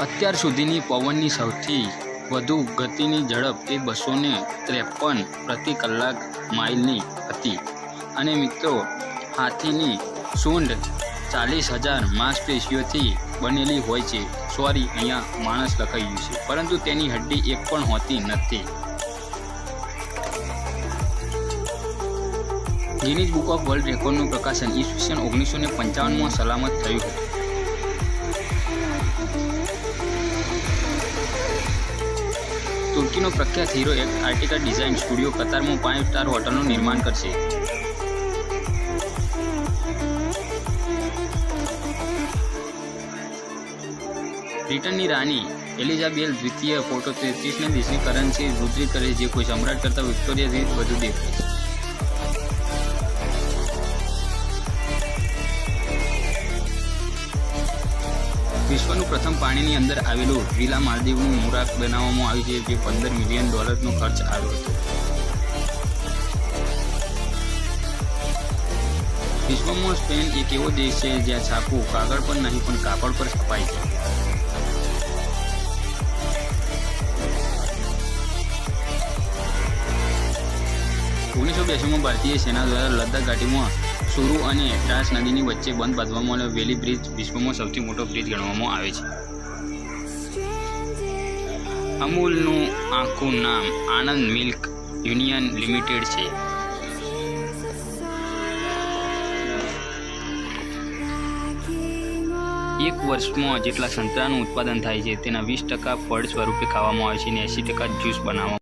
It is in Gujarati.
અત્યાર સુધીની પવનની સૌથી વધુ ગતિની ઝડપ એ બસો ને ત્રેપન પ્રતિ કલાક માઇલની હતી. અને મિત્રો, હાથીની સૂંઢ ચાલીસ હજાર માંસપેશીઓથી બનેલી હોય છે. સોરી, અહીંયા માણસ લખાઈ ગયું છે. પરંતુ તેની હડ્ડી એક પણ હોતી નથી. ગિનીઝ બુક ઓફ વર્લ્ડ રેકોર્ડનું પ્રકાશન ઈસવીસન ઓગણીસો ને પંચાવનમાં સલામત થયું હતું. તુર્કીનો પ્રખ્યાત હીરો એક આર્ટિકલ ડિઝાઇન સ્ટુડિયો કતારમાં પાંચ સ્ટાર હોટલનું નિર્માણ કરશે. બ્રિટનની રાણી એલિઝાબેલ દ્વિતીય ફોટો તેત્રીસને દેશની કરન્સી મુદ્રિત કરે જે કોઈ સમ્રાટ કરતાં રીત વધુ દેખાય છે. વિશ્વનું પ્રથમ પાણીની અંદર આવેલું વિલા માલદીવનું મુરાક બનાવવામાં આવ્યું છે, જે પંદર મિલિયન ડોલરનો ખર્ચ આવ્યો હતો. વિશ્વમાં સ્પેન એક એવો દેશ છે જ્યાં છાપું કાગળ પર નહીં, પણ કાપડ પર છપાય છે. ઓગણીસો બ્યાસીમાં ભારતીય સેના દ્વારા લદ્દાખ ઘાટીમાં સુરુ અને દ્રાસ નદીની વચ્ચે બંધ બાંધવામાં આવેલો વેલી બ્રિજ વિશ્વમાં સૌથી મોટો બ્રિજ ગણવામાં આવે છે. અમૂલનું આખું નામ આનંદ મિલ્ક યુનિયન લિમિટેડ છે. એક વર્ષમાં જેટલા સંતરાનું ઉત્પાદન થાય છે, તેના વીસ ટકા ફળ સ્વરૂપે ખાવામાં આવે છે અને એંસી ટકા જ્યુસ બનાવવામાં